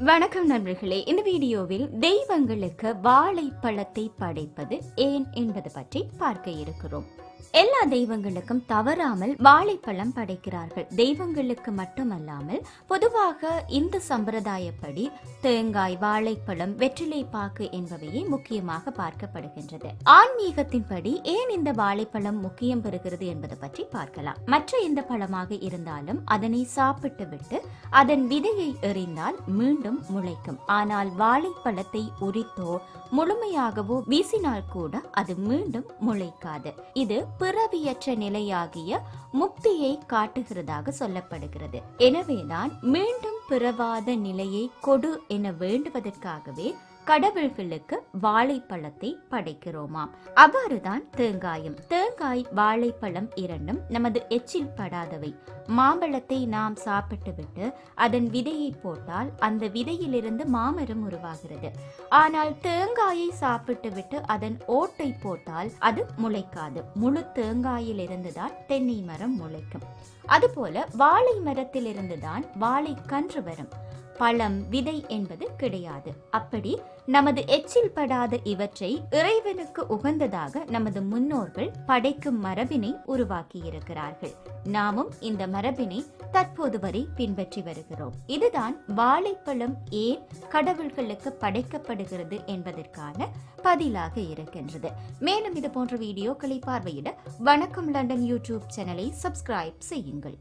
வணக்கம் நண்பர்களே. இந்த வீடியோவில் தெய்வங்களுக்கு வாழைப்பழத்தை படைப்பது ஏன் என்பது பற்றி பார்க்க இருக்கிறோம். எல்லா தெய்வங்களுக்கும் தவறாமல் வாழைப்பழம் படைக்கிறார்கள். தெய்வங்களுக்கு மட்டுமல்லாமல் பொதுவாக இந்த சம்பிரதாயப்படி தேங்காய் வாழைப்பழம் வெற்றிலை பாக்கு என்பவையே முக்கியமாக பார்க்கப்படுகின்றது. ஆன்மீகத்தின்படி ஏன் இந்த வாழைப்பழம் முக்கியம் பெறுகிறது என்பது பற்றி பார்க்கலாம். மற்ற எந்த பழமாக இருந்தாலும் அதனை சாப்பிட்டு விட்டு அதன் விதையை எறிந்தால் மீண்டும் முளைக்கும். ஆனால் வாழைப்பழத்தை உரித்தோ முழுமையாகவோ வீசினால் கூட அது மீண்டும் முளைக்காது. இது பிறவியற்ற நிலையாகிய முக்தியை காட்டுகிறதாக சொல்லப்படுகிறது. எனவேதான் மீண்டும் பிறவாத நிலையை கொடு என வேண்டுவதற்காகவே கடவுள்களுக்கு வாழைப்பழத்தை படைக்கிறோமாம். அவ்வாறுதான் தேங்காயும். தேங்காய் வாழைப்பழம் இரண்டும் நமது எச்சில் படாதவை. மாம்பழத்தை நாம் சாப்பிட்டுவிட்டு அதன் விதையை போட்டால் அந்த விதையிலிருந்து மாமரம் உருவாகிறது. ஆனால் தேங்காயை சாப்பிட்டுவிட்டு அதன் ஓட்டை போட்டால் அது முளைக்காது. முழு தேங்காயிலிருந்து தான் தென்னை மரம் முளைக்கும். அதுபோல வாழை மரத்திலிருந்து தான் வாழை கன்று வரும். பழம் விதை என்பது கிடையாது. அப்படி நமது எச்சில் படாத இவற்றை இறைவனுக்கு உகந்ததாக நமது முன்னோர்கள் படைக்கும் மரபினை உருவாக்கியிருக்கிறார்கள். நாமும் இந்த மரபினை தற்போது வரை பின்பற்றி வருகிறோம். இதுதான் வாழைப்பழம் ஏன் கடவுள்களுக்கு படைக்கப்படுகிறது என்பதற்கான பதிலாக இருக்கின்றது. மேலும் இது போன்ற வீடியோக்களை பார்வையிட வணக்கம் லண்டன் யூடியூப் சேனலை சப்ஸ்கிரைப் செய்யுங்கள்.